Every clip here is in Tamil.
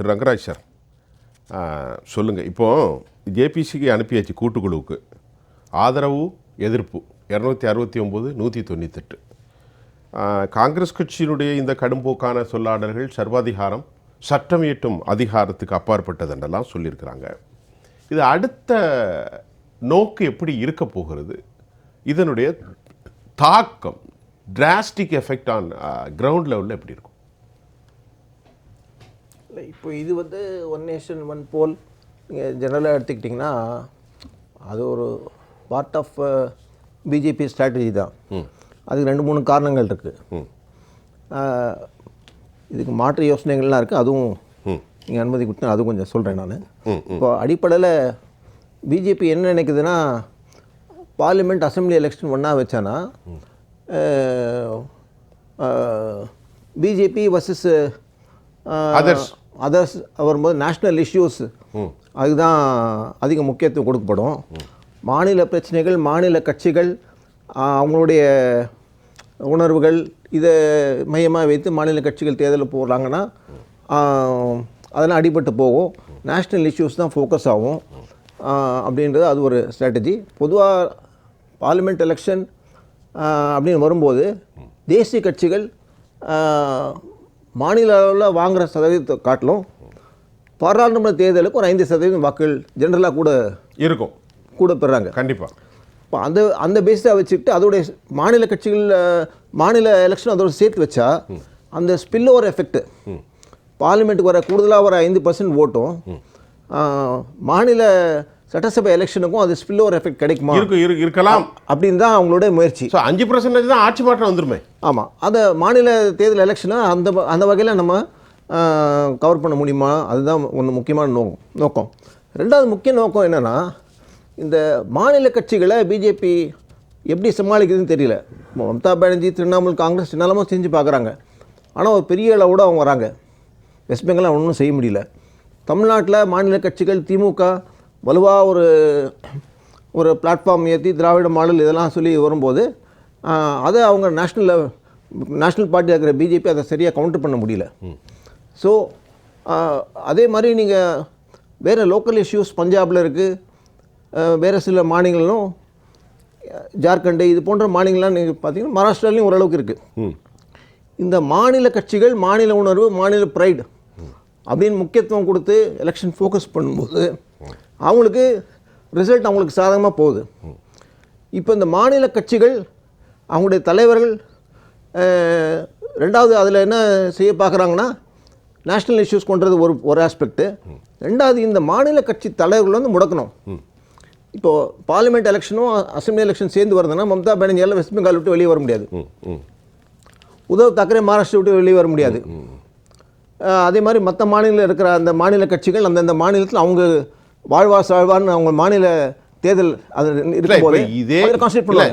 திரு ரங்கராஜ் சார். சொல்லுங்கள் இப்போது ஜேபிசிக்கு அனுப்பியாச்சு கூட்டுக்குழுவுக்கு. ஆதரவு எதிர்ப்பு. இரநூத்தி அறுபத்தி ஒம்பது நூற்றி தொண்ணூத்தெட்டு. காங்கிரஸ் கட்சியினுடைய இந்த கடும்போக்கான சொல்லாடல்கள் சர்வாதிகாரம் சட்டம் இயற்றும் அதிகாரத்துக்கு அப்பாற்பட்டதென்றெல்லாம் சொல்லியிருக்கிறாங்க. இது அடுத்த நோக்கு எப்படி இருக்க போகிறது? இதனுடைய தாக்கம் டிராஸ்டிக் எஃபெக்ட் ஆன் கிரவுண்ட் லெவலில் எப்படி இருக்கும்? இல்லை இப்போ இது வந்து ஒன் நேஷன் ஒன் போல் நீங்கள் ஜெனரலாக எடுத்துக்கிட்டிங்கன்னா அது ஒரு பார்ட் ஆஃப் பிஜேபி ஸ்ட்ராட்டஜி தான். அதுக்கு ரெண்டு மூணு காரணங்கள் இருக்குது இதுக்கு மாற்று யோசனைகள்லாம் இருக்குது அதுவும் நீங்கள் அனுமதி கொடுத்தா அதுவும் கொஞ்சம் சொல்கிறேன் நான். இப்போ அடிப்படையில் பிஜேபி என்ன நினைக்குதுன்னா பார்லிமெண்ட் அசெம்பிளி எலெக்ஷன் ஒன்றா வச்சானா பிஜேபி வர்சஸ் Others. அதர்ஸ் வரும்போது நேஷ்னல் இஷ்யூஸ் அதுதான் அதிக முக்கியத்துவம் கொடுக்கப்படும். மாநில பிரச்சனைகள் மாநில கட்சிகள் அவங்களுடைய உணர்வுகள் இதை மையமாக வைத்து மாநில கட்சிகள் தேர்தலில் போடுறாங்கன்னா அதெல்லாம் அடிபட்டு போகும். நேஷ்னல் இஷ்யூஸ் தான் ஃபோக்கஸ் ஆகும். அப்படின்றது அது ஒரு ஸ்ட்ராட்டஜி பொதுவாக பார்லிமெண்ட் எலெக்ஷன் அப்படின்னு வரும்போது தேசிய கட்சிகள் மாநில அளவில் வாங்குகிற சதவீதத்தை காட்டிலும் பாராளுமன்ற தேர்தலுக்கு ஒரு ஐந்து சதவீதம் வாக்குகள் ஜென்ரலாக கூட இருக்கும். கூட பெறுறாங்க கண்டிப்பாக இப்போ அந்த அந்த பேஸாக வச்சுக்கிட்டு அதோடைய மாநில கட்சிகள் அஹ், மாநில எலெக்ஷன் அதோட சேர்த்து வச்சா அந்த ஸ்பில் ஓவர் எஃபெக்ட் பார்லிமெண்ட்டுக்கு வர கூடுதலாக வர ஐந்து பர்சன்ட் ஓட்டும். மாநில சட்டசபை எலெக்ஷனுக்கும் அது ஸ்பில் ஓவர் எஃபெக்ட் கிடைக்குமா? இருக்கு இருக்கு இருக்கலாம். அப்படின்னு தான் அவங்களுடைய முயற்சி. ஸோ அஞ்சு பர்சன்டேஜ் தான் ஆட்சி மாற்றம் வந்துருமே. ஆமாம் அதை மாநில தேர்தல் எலெக்ஷனை அந்த அந்த வகையில் நம்ம கவர் பண்ண முடியுமா? அதுதான் ஒன்று முக்கியமான நோக்கம் நோக்கம். ரெண்டாவது முக்கிய நோக்கம் என்னென்னா இந்த மாநில கட்சிகளை பிஜேபி எப்படி சமாளிக்குதுன்னு தெரியல. மம்தா பானர்ஜி திரிணாமுல் காங்கிரஸ் என்னெல்லாமோ செஞ்சு பார்க்குறாங்க ஆனால் ஒரு பெரிய அளவோட அவங்க வராங்க. வெஸ்ட் பெங்கால் ஒன்றும் செய்ய முடியல. தமிழ்நாட்டில் மாநில கட்சிகள் திமுக வலுவாக ஒரு ஒரு பிளாட்ஃபார்ம் ஏற்றி திராவிட மாடல் இதெல்லாம் சொல்லி வரும்போது அதை அவங்க நேஷ்னல் நேஷ்னல் பார்ட்டியாக இருக்கிற பிஜேபி அதை சரியாக கவுண்டர் பண்ண முடியல. ஸோ அதே மாதிரி நீங்கள் வேறு லோக்கல் இஷ்யூஸ் பஞ்சாபில் இருக்குது வேறு சில மாநிலங்களும் ஜார்க்கண்டு இது போன்ற மாநிலங்கள்லாம் நீங்கள் பார்த்தீங்கன்னா மகாராஷ்டிராலையும் ஓரளவுக்கு இருக்குது இந்த மாநில கட்சிகள் மாநில உணர்வு மாநில ப்ரைடு அப்படின்னு முக்கியத்துவம் கொடுத்து எலெக்ஷன் ஃபோக்கஸ் பண்ணும்போது அவங்களுக்கு ரிசல்ட் அவங்களுக்கு சாதகமாக போகுது. இப்போ இந்த மாநில கட்சிகள் அவங்களுடைய தலைவர்கள் ரெண்டாவது அதில் என்ன செய்ய பார்க்குறாங்கன்னா நேஷ்னல் இஷ்யூஸ் கொண்டது ஒரு ஒரு ஆஸ்பெக்ட்டு ரெண்டாவது இந்த மாநில கட்சி தலைவர்கள் வந்து முடக்கணும். இப்போது பார்லிமெண்ட் எலெக்ஷனும் அசம்பிளி எலெக்ஷன் சேர்ந்து வருதுன்னா மம்தா பானர்ஜியால் வெஸ்ட் பெங்கால் விட்டு வெளியே வர முடியாது. உதவ் தாக்கரே மகாராஷ்டிரா விட்டு வெளியே வர முடியாது. அதே மாதிரி மற்ற மாநிலத்தில் இருக்கிற அந்த மாநில கட்சிகள் அந்தந்த மாநிலத்தில் அவங்க வாழ்வா சாழ்வான்னு அவங்க மாநில தேர்தல் அது இருக்கும்போது இதே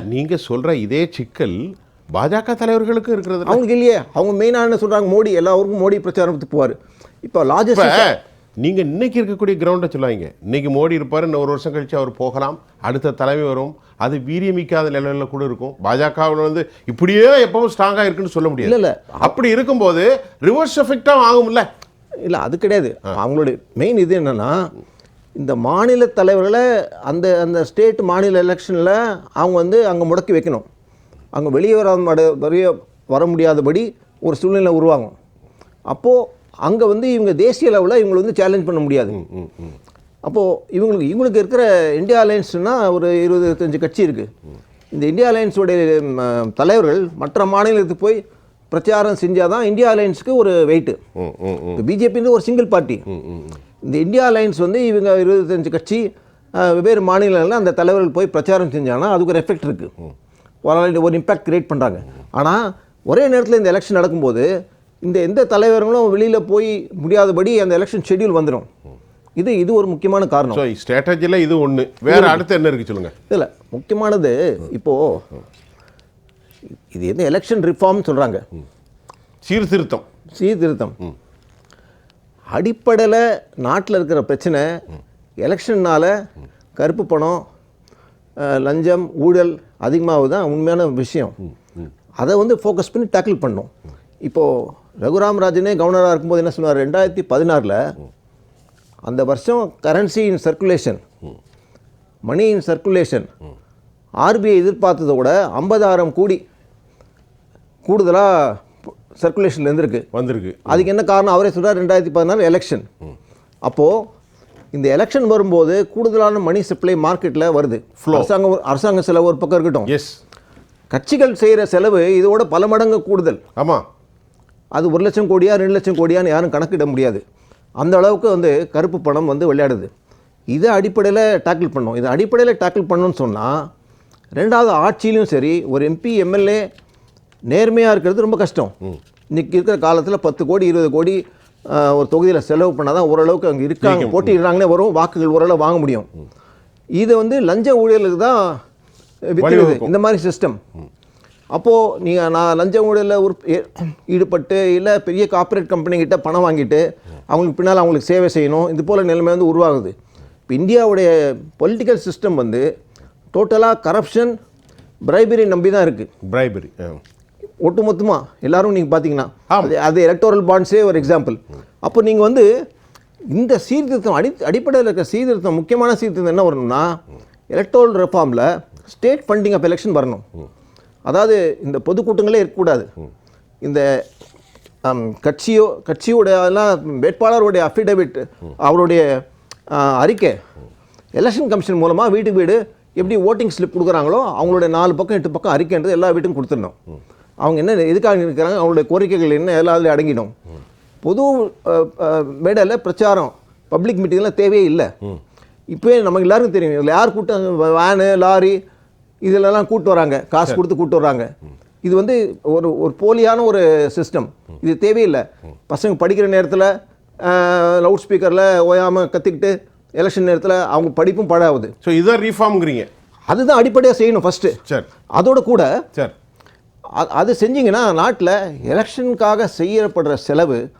நீங்க சொல்ற இதே சிக்கல் பாஜக தலைவர்களுக்கும் இருக்கிறது? அவங்களுக்கு இல்லையே. அவங்க மெயினாக என்ன சொல்கிறாங்க மோடி. எல்லா ஊருக்கும் மோடி பிரச்சாரத்துக்கு போவார். இப்போ லாஜிஸ்டிக் நீங்க இன்னைக்கு இருக்கக்கூடிய கிரவுண்டை சொல்லுவாங்க. இன்னைக்கு மோடி இருப்பாரு இன்னும் ஒரு வருஷம் கழிச்சு அவர் போகலாம். அடுத்த தலைமை வரும். அது வீரியமிக்காத நிலையில கூட இருக்கும். பாஜகவில் வந்து இப்படியே எப்பவும் ஸ்ட்ராங்கா இருக்குன்னு சொல்ல முடியாது. இல்ல, இல்ல. அப்படி இருக்கும்போது ரிவர்ஸ் எஃபெக்டா ஆகும்ல. இல்லை அது கிடையாது. அவங்களுடைய மெயின் இது என்னென்னா இந்த மாநில தலைவர்களை அந்த அந்த ஸ்டேட் மாநில எலெக்ஷனில் அவங்க வந்து அங்கே முடக்கி வைக்கணும். அங்கே வெளியே வர மட- வெளியே வர முடியாதபடி ஒரு சூழ்நிலை உருவாகும். அப்போது அங்கே வந்து இவங்க தேசிய லெவலில் இவங்களை வந்து சேலஞ்ச் பண்ண முடியாது. அப்போது இவங்களுக்கு இவங்களுக்கு இருக்கிற இந்தியா அலையன்ஸ்னால் ஒரு இருபது இருபத்தஞ்சு கட்சி இருக்குது இந்த இந்தியா அலையன்ஸோடைய தலைவர்கள் மற்ற மாநிலத்துக்கு போய் பிரச்சாரம் செஞ்சால் தான் இந்தியா அலையன்ஸுக்கு ஒரு வெயிட்டு இப்போ பிஜேபின்னு ஒரு சிங்கிள் பார்ட்டி. இந்த இந்தியா அலையன்ஸ் வந்து இவங்க இருபத்தஞ்சு கட்சி வெவ்வேறு மாநிலங்களில் அந்த தலைவர்கள் போய் பிரச்சாரம் செஞ்சாங்கன்னா அதுக்கு ஒரு எஃபெக்ட் இருக்குது ஒரு ஒரு இம்பாக்ட் கிரியேட் பண்ணுறாங்க ஆனால் ஒரே நேரத்தில் இந்த எலெக்ஷன் நடக்கும்போது இந்த எந்த தலைவர்களும் வெளியில் போய் முடியாதபடி அந்த எலெக்ஷன் ஷெட்யூல் வந்துடும் இது இது ஒரு முக்கியமான காரணம். ஸ்ட்ராட்டஜியில் இது ஒண்ணு. வேற அடுத்து என்ன இருக்கு சொல்லுங்க. இல்லை முக்கியமானது இப்போது இது எந்த எலெக்ஷன் ரிஃபார்ம் சொல்கிறாங்க சீர்திருத்தம். சீர்திருத்தம். அடிப்படையில் நாட்டில் இருக்கிற பிரச்சனை எலெக்ஷன்னால் கருப்பு பணம் லஞ்சம் ஊழல் அதிகமாகுது தான் உண்மையான விஷயம். அதை வந்து ஃபோக்கஸ் பண்ணி டேக்கிள் பண்ணணும். இப்போது ரகுராம் ராஜனே கவர்னராக இருக்கும்போது என்ன சொன்னார் ரெண்டாயிரத்தி பதினாறில் அந்த வருஷம் currency in circulation money in circulation RBI எதிர்பார்த்ததை விட ஐம்பதாயிரம் கோடி கூடுதலாக சர்க்குலேஷனில் இருந்திருக்கு. வந்திருக்கு. அதுக்கு என்ன காரணம்? அவரே சொல்றார் ரெண்டாயிரத்தி பதினாறு எலெக்ஷன் அப்போது இந்த எலெக்ஷன் வரும்போது கூடுதலான மணி சப்ளை மார்க்கெட்டில் வருது. அரசாங்கம் அரசாங்க செலவு ஒரு பக்கம் இருக்கட்டும். எஸ் கட்சிகள் செய்கிற செலவு இதோட பல மடங்கு கூடுதல். ஆமாம் அது ஒரு லட்சம் கோடியா ரெண்டு லட்சம் கோடியான்னு யாரும் கணக்கிட முடியாது. அந்த அளவுக்கு வந்து கருப்பு பணம் வந்து விளையாடுது. இதை அடிப்படையில் டேக்கிள் பண்ணோம். இதை அடிப்படையில் டேக்கிள் பண்ணணும்னு சொன்னால் ரெண்டாவது ஆட்சியிலும் சரி ஒரு எம்பி எம்எல்ஏ நேர்மையாக இருக்கிறது ரொம்ப கஷ்டம். இன்னைக்கு இருக்கிற காலத்தில் பத்து கோடி இருபது கோடி ஒரு தொகுதியில் செலவு பண்ணால் தான் ஓரளவுக்கு அங்கே இருக்காங்க. போட்டிடுறாங்கன்னே வரும் வாக்குகள் ஓரளவு வாங்க முடியும். இது வந்து லஞ்ச ஊழியர்களுக்கு தான் வித்துடுது. இந்த மாதிரி சிஸ்டம் அப்போது நீங்கள் நான் லஞ்ச ஊழலில் ஒரு ஈடுபட்டு இல்லை பெரிய கார்ப்பரேட் கம்பெனிகிட்ட பணம் வாங்கிட்டு அவங்களுக்கு பின்னால் அவங்களுக்கு சேவை செய்யணும் இது போல் நிலைமை வந்து உருவாகுது. இப்போ இந்தியாவுடைய பொலிட்டிக்கல் சிஸ்டம் வந்து டோட்டலாக கரப்ஷன் பிரைபரி நம்பி தான் இருக்குது பிரைபரி ஒட்டுமொத்தமாக எல்லாரும் நீங்கள் பார்த்தீங்கன்னா. அது அது எலக்டோரல் பாண்ட்ஸே ஒரு எக்ஸாம்பிள் அப்போ நீங்கள் வந்து இந்த சீர்திருத்தம் அடி அடிப்படையில் இருக்கிற சீர்திருத்தம் முக்கியமான சீர்திருத்தம் என்ன வரணும்னா எலக்டோரல் ரெஃபார்மில் ஸ்டேட் ஃபண்டிங் ஆஃப் எலெக்ஷன் வரணும். அதாவது இந்த பொதுக்கூட்டங்களே இருக்கக்கூடாது. இந்த கட்சியோ கட்சியோடைய எல்லாம் வேட்பாளருடைய அஃபிடவிட் அவருடைய அறிக்கை எலெக்ஷன் கமிஷன் மூலமாக வீட்டுக்கு வீடு எப்படி ஓட்டிங் ஸ்லிப் கொடுக்குறாங்களோ அவங்களுடைய நாலு பக்கம் எட்டு பக்கம் அறிக்கைன்றது எல்லா வீட்டுக்கும் கொடுத்துடணும். அவங்க என்ன எதுக்காக இருக்கிறாங்க அவங்களுடைய கோரிக்கைகள் என்ன? எல்லாம் அதில் அடங்கிடும். பொது மேடையில் பிரச்சாரம் பப்ளிக் மீட்டிங்லாம் தேவையே இல்லை. இப்போயே நமக்கு எல்லாருக்கும் தெரியும். இதில் யார் கூட்டம் வேனு லாரி இதிலெல்லாம் கூட்டு வராங்க. காசு கொடுத்து கூட்டு வர்றாங்க இது வந்து ஒரு ஒரு போலியான ஒரு சிஸ்டம் இது தேவையில்லை பசங்க படிக்கிற நேரத்தில் லவுட் ஸ்பீக்கரில் ஓயாமல் கத்திக்கிட்டு எலெக்ஷன் நேரத்தில் அவங்க படிப்பும் படாகுது ஸோ இதுதான் ரீஃபார்ம்ங்கிறீங்க அதுதான் அடிப்படையாக செய்யணும் ஃபஸ்ட்டு சரி. அதோட கூட சரி. அது செஞ்சீங்கன்னா நாட்டில் எலெக்ஷனுக்காக செய்யப்படுற செலவு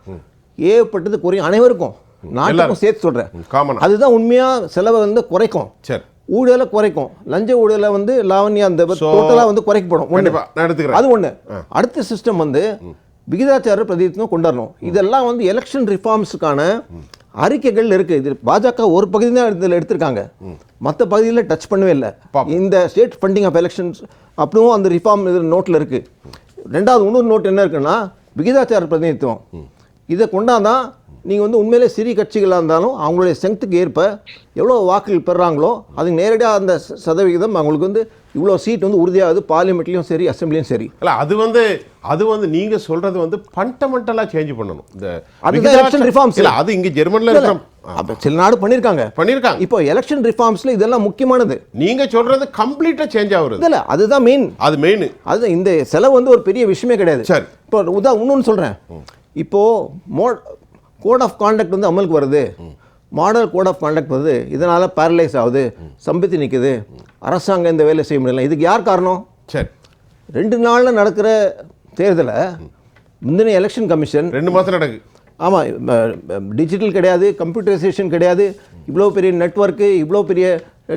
ஏற்பட்டது குறையும். அனைவருக்கும். நாட்டுக்கும். சேர்த்து சொல்கிறேன் அதுதான் உண்மையாக செலவை வந்து குறைக்கும். சரி. ஊழலை குறைக்கும். லஞ்ச ஊழலை வந்து லாவண்யா அந்த டோட்டலாக வந்து குறைக்கப்படும். எடுத்துக்கிறேன். அது ஒன்று அடுத்த சிஸ்டம் வந்து விகிதாச்சார பிரதிநிதித்துவம் கொண்டு வரணும் இதெல்லாம் வந்து எலெக்ஷன் ரிஃபார்ம்ஸுக்கான அறிக்கைகள் இருக்குது இது பாஜக ஒரு பகுதி தான் இதில் எடுத்திருக்காங்க. மற்ற பகுதியில் டச் பண்ணவே இல்லை. இந்த ஸ்டேட் ஃபண்டிங் ஆஃப் எலெக்ஷன்ஸ் அப்படியும் அந்த ரிஃபார்ம் இது நோட்டில் இருக்குது ரெண்டாவது இன்னொரு நோட் என்ன இருக்குன்னா விகிதாச்சார பிரதிநிதித்துவம். இதை கொண்டாதான் நீங்கள் வந்து உண்மையிலே சிறிய கட்சிகளாக இருந்தாலும் அவங்களுடைய ஸ்ட்ரென்த்துக்கு ஏற்ப எவ்வளோ வாக்குகள் பெறுறாங்களோ அதுக்கு நேரடியாக அந்த சதவிகிதம் அவங்களுக்கு வந்து இவ்வளோ சீட் வந்து உறுதியாகுது பார்லிமெண்ட்லேயும் சரி அசம்பிளியும் சரி. இல்ல அது வந்து அது வந்து நீங்க சொல்றது வந்து ஃபண்டமெண்டலா சேஞ்ச் பண்ணணும். இந்த அதுதான் election reforms. இல்ல அது இங்க ஜெர்மன்ல இல்ல, இருக்கிற அப்ப சில நாடு பண்ணியிருக்காங்க பண்ணிருக்காங்க. இப்போ எலெக்ஷன் ரிஃபார்ம்ஸில் இதெல்லாம் முக்கியமானது. நீங்க சொல்றது கம்ப்ளீட்டா சேஞ்ச் ஆகுறது. இதில் அதுதான் மெயின் அது மெயின் அது இந்த செலவு வந்து ஒரு பெரிய விஷயமே கிடையாது. சரி. இப்போ உதா இன்னொன்று சொல்கிறேன் இப்போது மோ கோட் ஆஃப் கான்டக்ட் வந்து அமலுக்கு வருது. மாடல் கோட் ஆஃப் கான்டக்ட் வருது இதனால் பேரலைஸ் ஆகுது சம்பித்து நிற்குது அரசாங்கம் இந்த வேலை செய்ய முடியல. இதுக்கு யார் காரணம்? சரி. ரெண்டு நாளில் நடக்கிற தேர்தலை முந்தின எலெக்ஷன் கமிஷன் ரெண்டு மாசம் நடக்கு. ஆமாம் டிஜிட்டல் கிடையாது கம்ப்யூட்டரைசேஷன் கிடையாது. இவ்வளோ பெரிய நெட்வொர்க்கு இவ்வளோ பெரிய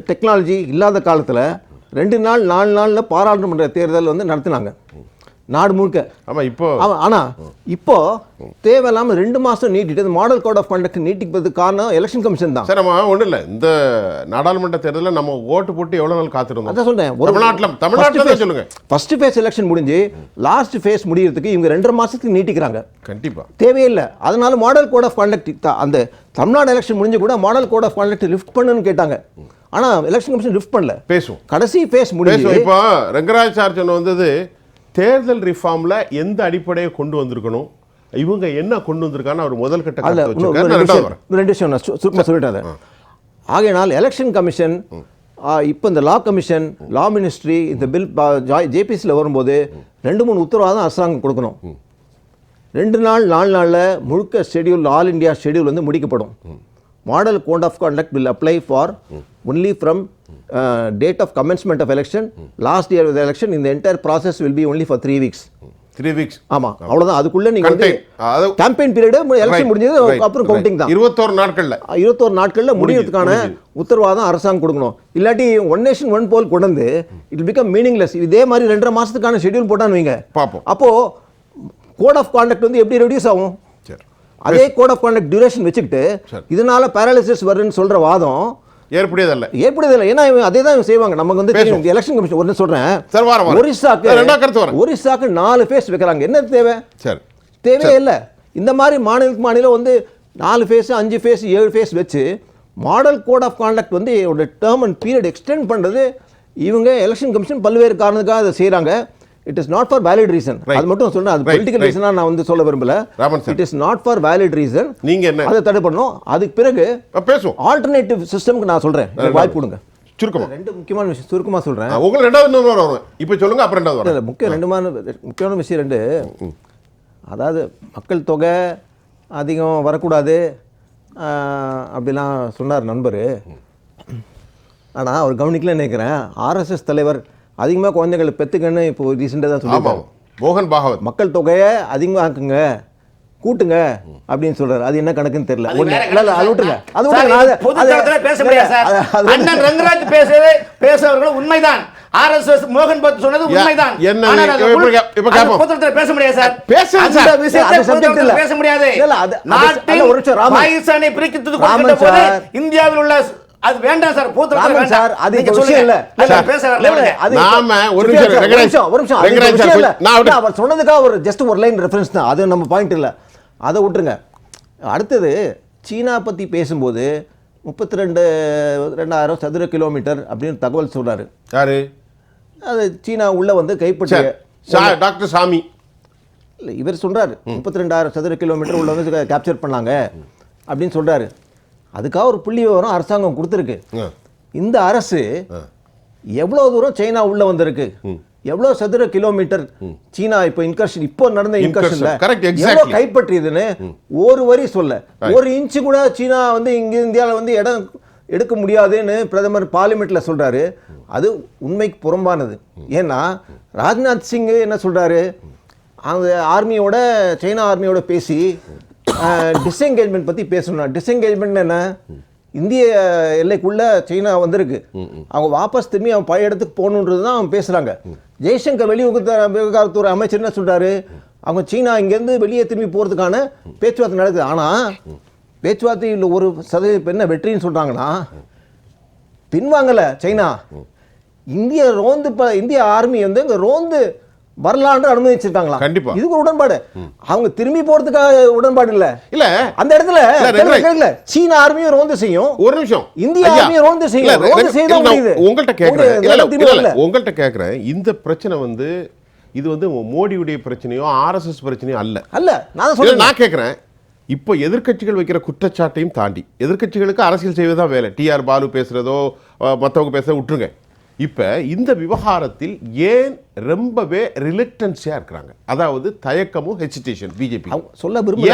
டெக்னாலஜி இல்லாத காலத்தில் ரெண்டு நாள் நாலு நாளில் பாராளுமன்ற தேர்தல் வந்து நடத்தினாங்க. நாடு முழுக்க. ஆமா இப்போ. ஆமாம் ஆனால் இப்போ தேவையில்லாமல் ரெண்டு மாதம் நீட்டிட்டு மாடல் கோட் ஆஃப் கண்டக்ட் நீட்டிப்பதுக்கு காரணம் எலெக்ஷன் கமிஷன் தான். சார் நம்ம ஒண்ணும் இல்ல. இந்த நாடாளுமன்ற தேர்தலில் நம்ம ஓட்டு போட்டு எவ்வளவு நாள் காத்திருந்தோம்? அதான் சொல்கிறேன் தமிழ்நாட்டுல தமிழ்நாட்டுல சொல்லுங்க. ஃபர்ஸ்ட் ஃபேஸ் எலெக்ஷன் முடிஞ்சு லாஸ்ட் ஃபேஸ் முடியறதுக்கு இவங்க ரெண்டரை மாதத்துக்கு நீட்டிக்கிறாங்க. கண்டிப்பா. தேவையில்லை. அதனால மாடல் கோட் ஆஃப் கான்டக்ட் அந்த தமிழ்நாடு எலெக்ஷன் முடிஞ்சு கூட model code of conduct lift பண்ணுன்னு கேட்டாங்க. ஆனால் எலெக்ஷன் கமிஷன் லிஃப்ட் பண்ணல. பேசுவோம். கடைசி ஃபேஸ் முடிஞ்சு பேசுவோம். இப்போ ரங்கராஜ் சார் சொன்ன வந்தது தேர்தல் ரிஃபார்ம்ல எந்த அடிப்படையை கொண்டு வந்திருக்கணும்? இவங்க என்ன கொண்டு வந்திருக்கான்னு அவர் முதல் கட்ட ரெண்டு விஷயம் நான் சு- சுருக்கமா சொல்லிட்டேன். ஆகையினால் எலெக்ஷன் கமிஷன் இப்போ இந்த லா கமிஷன் லா மினிஸ்ட்ரி இந்த பில் ஜேபிசியில் வரும்போது ரெண்டு மூணு உத்தரவாதம் அரசாங்கம் கொடுக்கணும். ரெண்டு நாள் நாலு நாளில் முழுக்க ஷெடியூல் ஆல் இந்தியா ஷெடியூல் வந்து முடிக்கப்படும். Model code of conduct will apply for only from date of commencement of election last year election இந்த entire process will be only for three weeks three weeks ஆமாம் அவ்வளோதான் அதுக்குள்ளே நீங்கள் வந்து கேம்பெயின் பீரியடு எலெக்ஷன் முடிஞ்சது அப்புறம் கவுண்டிங் தான். இருபத்தோரு நாட்கள்ல. இருபத்தோரு நாட்களில் முடியறதுக்கான உத்தரவாதம் அரசாங்கம் கொடுக்கணும். இல்லாட்டி ஒன் நேஷன் ஒன் போல் கொண்டு வந்து இட் பிகம் மீனிங்லெஸ் இதே மாதிரி ரெண்டரை மாசத்துக்கான ஷெட்யூல் போட்டான்னு வைங்க. பார்ப்போம். அப்போ கோட் ஆஃப் கான்டக்ட் வந்து எப்படி ரெடியூஸ் ஆகும்? அதே கோட் ஆஃப் கான்டக்ட் டியூரேஷன் வச்சுக்கிட்டு. இதனால பேரலிசிஸ் வருதுன்னு சொல்ற வாதம் ஏற்புடையதல்ல. ஏற்படுதில்லை ஏன்னா இவங்க அதே தான் இவங்க செய்வாங்க. நமக்கு வந்து பேசுவோம். எலெக்ஷன் கமிஷன் ஒன்று சொல்றேன். சரி. ஒரிசாக்கு. ஒரிசாக்கு நாலு ஃபேஸ் வைக்கிறாங்க. என்ன தேவை? சரி தேவையே இல்லை. இந்த மாதிரி மாநிலத்துக்கு மாநிலம் வந்து நாலு ஃபேஸ் அஞ்சு ஃபேஸ் ஏழு ஃபேஸ் வச்சு மாடல் கோட் ஆஃப் கான்டக்ட் வந்து ஒரு டேர்ம் அண்ட் பீரியட் எக்ஸ்டெண்ட் பண்ணுறது இவங்க எலெக்ஷன் கமிஷன் பல்வேறு காரணத்துக்காக அதை செய்கிறாங்க it is not for valid reason. அது மட்டும் சொல்றேன். அது பொலிட்டிக்கல். ரீசனாக நான் வந்து சொல்ல விரும்பல. It is not for valid reason நீங்க என்ன? அதை தடை பண்ணணும். அதுக்கு பிறகு பேசுவோம். ஆல்டர்னேட்டிவ் சிஸ்டம்க்கு நான் சொல்றேன். வாய்ப்பு கொடுங்க. சுருக்கமா. ரெண்டு முக்கியமான விஷயம் சுருக்கமாக சொல்றேன். உங்களுக்கு ரெண்டாவது வரும் இப்போ சொல்லுங்க அப்புறம் ரெண்டாவது இல்ல, முக்கிய ரெண்டுமான முக்கியமான விஷயம் ரெண்டு. அதாவது மக்கள் தொகை அதிகம் வரக்கூடாது. அப்படிலாம் சொன்னார் நண்பர். ஆனால் அவர் கவனிக்கல நினைக்கிறேன். ஆர்எஸ்எஸ் தலைவர் அதிகமாக குழந்தைகளை பெற்றுக்கன்னு இப்போ ரீசெண்டாக தான் சொல்லியிருக்காங்க. மோகன் பாகவத். மக்கள் தொகையை அதிகமாக்குங்க கூட்டுங்க அப்படின்னு சொல்றாரு. அது என்ன கணக்குன்னு தெரியல. அது விட்டுருங்க. அது விட்டுருங்க. பேச முடியாது ரங்கராஜ் பேசுறது பேசுறவர்கள் உண்மைதான். ஆர்எஸ்எஸ் மோகன் பத் சொன்னது உண்மைதான். பேச முடியாது சார். இல்ல. பேச முடியாது. அல்ல, ஒரு சார். இந்தியாவில் உள்ள அது வேண்டாம் சார் பொது தளத்துல ராமன் வேண்டாம். சார் அது நீங்க சொல்லுங்க. இல்ல. பேச வரல நாம ஒரு நிமிஷம், ரங்கராஜ். நிமிஷம், ஒரு நிமிஷம், ரங்கராஜ் சார். நான் அவர் சொன்னதுக்காக ஒரு ஜஸ்ட் ஒரு லைன் ரெஃபரன்ஸ் தான். அது நம்ம பாயிண்ட் இல்லை. அதை விட்டுருங்க. அடுத்தது சீனா பற்றி பேசும்போது முப்பத்தி ரெண்டு ரெண்டாயிரம் சதுர கிலோமீட்டர் அப்படின்னு தகவல் சொல்றாரு. யாரு? அது சீனா உள்ள வந்து கைப்பற்றிய டாக்டர் சாமி. இல்லை இவர் சொல்றாரு முப்பத்தி ரெண்டாயிரம் சதுர கிலோமீட்டர் உள்ள வந்து கேப்சர் பண்ணாங்க அப்படின்னு சொல்றாரு. அதுக்காக ஒரு புள்ளி விவரம் அரசாங்கம் கொடுத்துருக்கு. இந்த அரசு எவ்வளோ தூரம் சைனா உள்ள வந்திருக்கு? எவ்வளோ சதுர கிலோமீட்டர் சீனா இப்போ இன்கர்ஷன் இப்போ நடந்த. இன்கர்ஷன்ல எவ்வளோ. கைப்பற்றியதுன்னு ஒரு வரி சொல்ல. ஒரு இன்ச்சு கூட சீனா வந்து இங்க இந்தியாவில் வந்து இடம் எடுக்க முடியாதுன்னு பிரதமர் பார்லிமெண்ட்ல சொல்றாரு. அது உண்மைக்கு புறம்பானது. ஏன்னா ராஜ்நாத் சிங் என்ன சொல்றாரு? அந்த ஆர்மியோட சைனா ஆர்மியோட பேசி டிஸ்எங்கேஜ்மெண்ட் பத்தி பேசணும் டிஸ்எங்கேஜ்மெண்ட் என்ன? இந்திய எல்லைக்குள்ள சைனா வந்திருக்கு. அவங்க வாபஸ் திரும்பி அவன் பழைய இடத்துக்கு போகணுன்றது தான் அவங்க பேசுறாங்க. ஜெய்சங்கர் வெளியுறவு விவகாரத்துறை அமைச்சர் என்ன சொல்றாரு? அவங்க சீனா இங்கேருந்து வெளியே திரும்பி போகிறதுக்கான பேச்சுவார்த்தை நடக்குது. ஆனால் பேச்சுவார்த்தையில் ஒரு சதவீதம் என்ன வெற்றின்னு சொல்கிறாங்கன்னா பின்வாங்கல சைனா. இந்திய ரோந்து ப இந்திய ஆர்மி வந்து இங்க ரோந்து வரலான்னு அனுமதிச்சிருக்காங்களாம் கண்டிப்பா. இதுக்கு ஒரு உடன்பாடு. அவங்க திரும்பி போறதுக்காக உடன்பாடு இல்ல. இல்ல. அந்த இடத்துல இல்ல, கேளுங்க. சீன ஆர்மியும் ரோந்து செய்யும். ஒரு நிமிஷம். இந்திய ஐயா, ஆர்மியை ரோந்து செய்யும். ரோந்து செய்ய முடியுது. உங்கள்ட்ட கேக்குறேன். இல்ல. உங்கள்ட்ட கேக்குறேன். இந்த பிரச்சனை வந்து இது வந்து மோடியுடைய பிரச்சனையோ ஆர்எஸ்எஸ் பிரச்சனையோ அல்ல. அல்ல நான் சொல்றேன் நான் கேட்குறேன் இப்போ எதிர்க்கட்சிகள் வைக்கிற குற்றச்சாட்டையும் தாண்டி எதிர்க்கட்சிகளுக்கு அரசியல் செய்வதுதான் வேலை. டிஆர் பாலு பேசுறதோ மற்றவங்க பேசுறதோ விட்டுருங்க. இப்போ இந்த விவகாரத்தில் ஏன் ரொம்பவே ரிலக்டன்ஸியாக இருக்கிறாங்க? அதாவது தயக்கமும் ஹெசிடேஷன் பிஜேபி சொல்ல விரும்பல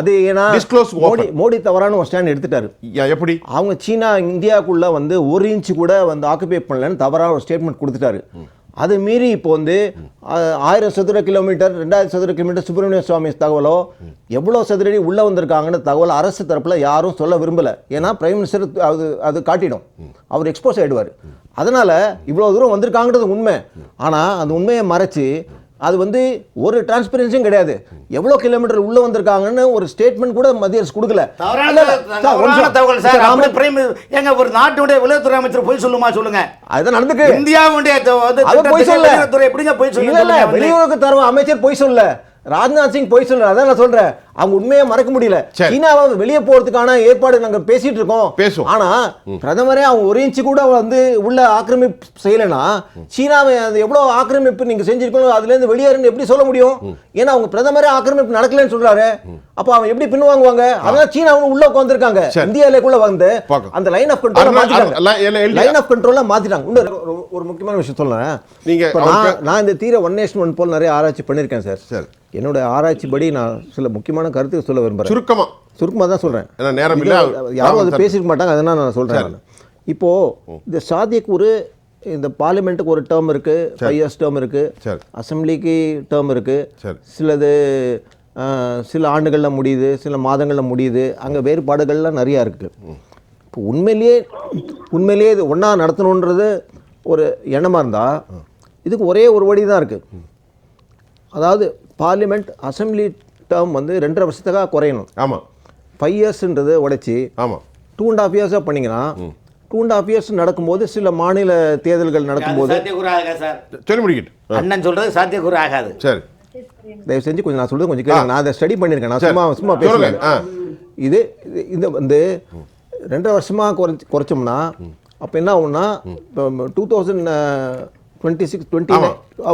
அது ஏன்னா மோடி? மோடி தவறான ஒரு ஸ்டாண்ட் எடுத்துட்டாரு. எப்படி? அவங்க சீனா இந்தியாவுக்குள்ள வந்து ஒரு இன்ச்சு கூட வந்து ஆக்குபை பண்ணலன்னு தவறான ஒரு ஸ்டேட்மெண்ட் கொடுத்துட்டாரு. அது மீறி இப்போ வந்து ஆயிரம் சதுர கிலோமீட்டர் ரெண்டாயிரம் சதுர கிலோமீட்டர் சுப்பிரமணிய சுவாமி தகவலோ எவ்வளோ சதுரடி உள்ளே வந்திருக்காங்கன்னு தகவல் அரசு தரப்பில் யாரும் சொல்ல விரும்பலை. ஏன்னா பிரைம் மினிஸ்டர் அது அது காட்டிடும். அவர் எக்ஸ்போஸ் ஆகிடுவார் அதனால் இவ்வளோ தூரம் வந்திருக்காங்கன்றது உண்மை. ஆனால் அந்த உண்மையை மறைச்சி அது வந்து ஒரு டிரான்ஸ்பரன்சியும் கிடையாது எவ்வளோ கிலோமீட்டர் உள்ள வந்திருக்காங்கன்னு ஒரு ஸ்டேட்மெண்ட் கூட மத்திய அரசு கொடுக்கல. தகவல் சார் பிரைம் ஏங்க ஒரு நாட்டுடைய உளவுத்துறை அமைச்சர் போய் சொல்லுமா சொல்லுங்க அதுதான் நடந்துக்கு இந்தியாவுடைய பொய் சொல்லல. வெளியுறவுத்துறை எப்படிங்க போய் இல்ல இல்ல சொல்லுங்க வந்து? வெளியுறவு தரவு அமைச்சர் பொய் சொல்லல ராஜ்நாத் சிங் பொய் சொல்லல அதான் நான் சொல்றேன். அவங்க உண்மையை மறக்க முடியல. சீனாவை வெளியே போறதுக்கான ஏற்பாடு நாங்க பேசிட்டு இருக்கோம். பேசுவோம். ஆனா பிரதமரே அவங்க ஒரு இன்ச்சு கூட வந்து உள்ள ஆக்கிரமிப்பு செய்யலைன்னா சீனாவை அது எவ்வளவு ஆக்கிரமிப்பு நீங்க செஞ்சிருக்கணும் அதுல இருந்து வெளியேறுன்னு எப்படி சொல்ல முடியும்? ஏன்னா அவங்க பிரதமரே ஆக்கிரமிப்பு நடக்கலன்னு சொல்றாரு. அப்ப அவங்க எப்படி பின்வாங்குவாங்க அதனால சீனா அவங்க உள்ள உட்காந்துருக்காங்க சரி. இந்திய எல்லைக்குள்ள வந்து. அந்த லைன் ஆஃப் கண்ட்ரோல் மாத்திட்டாங்க. லைன் ஆஃப் கண்ட்ரோல்ல மாத்திட்டாங்க. இன்னொரு ஒரு- ஒரு முக்கியமான விஷயம் சொல்றேன் நீங்க நான் இந்த தீர ஒன் நேஷன் ஒன் போல் நிறைய ஆராய்ச்சி பண்ணியிருக்கேன் சார் சரி. என்னோட ஆராய்ச்சிப்படி நான் சில முக்கியமான கருத்துக்கு சொல்ல விரும்புகிறேன் சுருக்கமா. சுருக்கமாக தான் சொல்கிறேன் ஏன்னா நேரம் இல்ல யாரும் அது பேசியிருக்க மாட்டாங்க அதனால் நான் சொல்கிறேன் நான். இப்போ இந்த சாத்தியக்கூறு இந்த பார்லிமெண்ட்டுக்கு ஒரு டேர்ம் இருக்கு ஃபைவ் இயர்ஸ் டேர்ம் இருக்கு சரி. அசம்பிளிக்கு டேர்ம் இருக்கு. சரி. சிலது சில ஆண்டுகளில் முடியுது சில மாதங்களில் முடியுது. அங்கே வேறுபாடுகள்லாம் நிறையா இருக்கு. இப்போ உண்மையிலேயே உண்மையிலேயே இது ஒன்றா நடத்தணுன்றது ஒரு எண்ணமாக இருந்தால் இதுக்கு ஒரே ஒரு வழி தான் இருக்குது அதாவது பார்லிமெண்ட் அசெம்பிளி டேர்ம் வந்து ரெண்டரை வருஷத்துக்காக குறையணும். ஆமாம் ஃபைவ் இயர்ஸ்ன்றதை உடைச்சி ஆமாம் டூ அண்ட் ஹாஃப் இயர்ஸாக பண்ணிங்கன்னா டூ அண்ட் ஹாஃப் இயர்ஸ் நடக்கும்போது சில மாநில தேர்தல்கள் நடக்கும்போது சாத்தியக்கூறு ஆகாது சார். சொல்லி முடிக்கிட்டு அண்ணன் சொல்றது சாத்தியக்கூறு ஆகாது. சரி. தயவு செஞ்சு கொஞ்சம் நான் சொல்றது கொஞ்சம் கேளுங்க. நான் அதை ஸ்டடி பண்ணியிருக்கேன். நான். சும்மா சும்மா ஆ. இது இந்த வந்து ரெண்டரை வருஷமா குறைச்சி குறைச்சோம்னா அப்போ என்ன ஆகும்னா two thousand twenty six twenty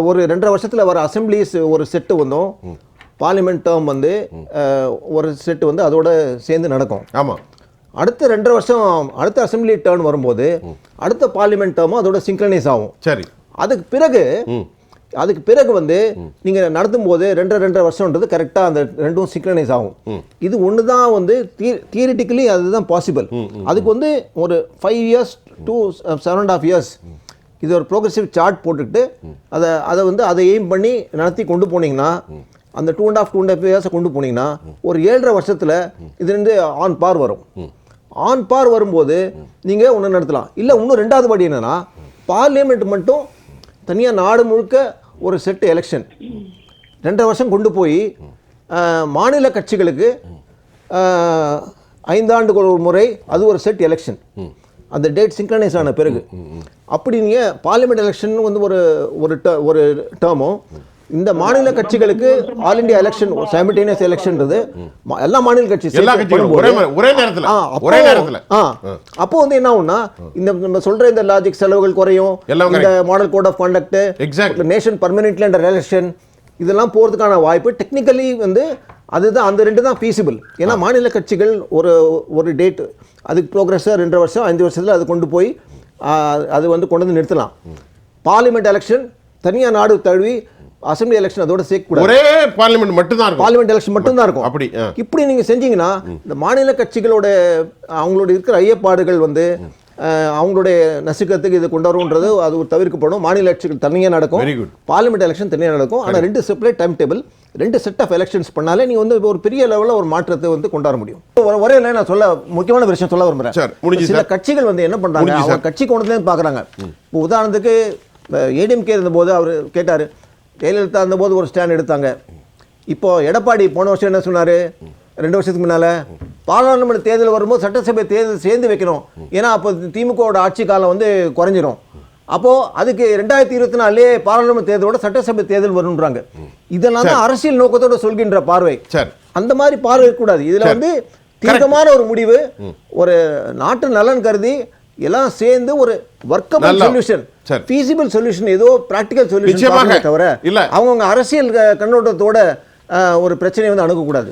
ஒரு ரெண்டரை வருஷத்தில் வர அசம்பிளிஸ் ஒரு செட்டு வந்தோம். பார்லிமெண்ட் டேர்ம் வந்து ஒரு செட்டு வந்து அதோட சேர்ந்து நடக்கும். ஆமாம் அடுத்த ரெண்டரை வருஷம் அடுத்த அசெம்பிளி டேர்ன் வரும்போது அடுத்த பார்லிமெண்ட் டேர்மும் அதோட சிங்க்ரனைஸ் ஆகும். சரி. அதுக்கு பிறகு அதுக்கு பிறகு வந்து நீங்க நடத்தும் போது ரெண்டரை ரெண்டரை வருஷம்ன்றது கரெக்டா அந்த ரெண்டும் சிங்க்ரனைஸ் ஆகும். இது ஒன்று தான் வந்து தியரிட்டிக்கலி அதுதான் பாசிபிள் அதுக்கு வந்து ஒரு five years to seven and half years இது ஒரு ப்ரோக்ரஸிவ் சார்ட் போட்டுக்கிட்டு அதை அதை வந்து அதை எய்ம் பண்ணி நடத்தி கொண்டு போனீங்கன்னா அந்த two and half two and half இயர்ஸை கொண்டு போனீங்கன்னா ஒரு ஏழரை வருஷத்தில் இது வந்து ஆன் பார் வரும். ஆன் பார் வரும்போது நீங்கள் ஒன்று நடத்தலாம். இல்லை இன்னும் ரெண்டாவது படி என்னன்னா பார்லிமெண்ட் மட்டும் தனியாக நாடு முழுக்க ஒரு செட் எலெக்ஷன் ரெண்டரை வருஷம் கொண்டு போய் மாநில கட்சிகளுக்கு அஹ், ஐந்தாண்டுக்கு ஒரு முறை அது ஒரு செட் எலெக்ஷன் அந்த டேட் சிங்க்ரனைஸ் ஆன பிறகு. அப்படி நீங்கள் பார்லிமெண்ட் எலெக்ஷன் வந்து ஒரு ஒரு ter- ஒரு டேர்மும் இந்த மாநில கட்சிகளுக்கு ஆல் இந்தியா எலெக்ஷன் சைமல்டேனியஸ் எலெக்ஷன்றது மா- எல்லா மாநில கட்சி ஒரே நேரத்துல ஒரே நேரத்துல. அப்போ வந்து என்ன ஆகும்னா இந்த நம்ம சொல்ற இந்த லாஜிக் செலவுகள் குறையும் இந்த model code of conduct Exactly. Nation permanently under election இதெல்லாம் போகிறதுக்கான வாய்ப்பு டெக்னிக்கலி வந்து அதுதான் அந்த ரெண்டு தான் ஃபீஸிபிள் ஏன்னா மாநில கட்சிகள் ஒரு ஒரு டேட் அதுக்கு ப்ரோக்ரஸாக ரெண்டு வருஷம் அஞ்சு வருஷத்தில் அது கொண்டு போய் அது வந்து கொண்டு வந்து நிறுத்தலாம். பார்லிமெண்ட் எலெக்ஷன் தனியாக நாடு தழுவி அசெம்பிளி எலெக்ஷன் அதோட சேர்க்கக்கூடாது. ஒரே பார்லிமெண்ட் மட்டும்தான் இருக்கும். பார்லிமெண்ட் எலெக்ஷன் மட்டும்தான் இருக்கும். அப்படி. இப்படி நீங்க செஞ்சீங்கன்னா இந்த மாநில கட்சிகளோட அவங்களோட இருக்கிற ஐயப்பாடுகள் வந்து அவங்களுடைய நசுக்கத்துக்கு இது கொண்டு வரும்ன்றது அது ஒரு தவிர்க்கப்படும் மாநில கட்சிகள் தனியாக நடக்கும். பார்லிமெண்ட் எலெக்ஷன் தனியாக நடக்கும். ஆனால் ரெண்டு செப்பரேட் டைம் டேபிள் ரெண்டு செட் ஆஃப் எலெக்ஷன்ஸ் பண்ணாலே நீங்க வந்து ஒரு பெரிய லெவலில் ஒரு மாற்றத்தை வந்து கொண்டாட முடியும். ஒரு- லைன் நான் சொல்ல முக்கியமான விஷயம் சொல்ல முடிஞ்சு சில. கட்சிகள் வந்து என்ன பண்றாங்க? முடிஞ்சு அவங்க. கட்சி கோணத்துலேருந்து பார்க்குறாங்க இப்போ உதாரணத்துக்கு ஏடிஎம்கே இருந்தபோது அவர் கேட்டார் ஜெயலலிதா இருந்தபோது ஒரு ஸ்டாண்ட் எடுத்தாங்க. இப்போ எடப்பாடி போன வருஷம் என்ன சொன்னார்? ரெண்டு வருஷத்துக்கு முன்னால பாராளுமன்ற தேர்தல் வரும்போது சட்டசபை தேர்தல் சேர்ந்து வைக்கணும். ஏன்னா அப்போ திமுகவோட ஆட்சி காலம் வந்து குறைஞ்சிரும். அப்போ அதுக்கு ரெண்டாயிரத்தி இருபத்தி நாலுலேயே பாராளுமன்ற தேர்தலோட சட்டசபை தேர்தல் வரும்ன்றாங்க. இதெல்லாம் தான் அரசியல் நோக்கத்தோட சொல்கின்ற பார்வை. சரி. அந்த மாதிரி பார்வை இருக்கக்கூடாது இதுல. வந்து தீர்க்கமான ஒரு முடிவு ஒரு நாட்டு நலன் கருதி எல்லாம் சேர்ந்து ஒரு ஒர்க்கபிள். சொல்யூஷன் சரி. ஃபீசிபிள் சொல்யூஷன் ஏதோ பிராக்டிக்கல் சொல்யூஷன். தவிர இல்ல. அவங்கவுங்க அரசியல் கண்ணோட்டத்தோட ஒரு பிரச்சனையை வந்து அணுகக்கூடாது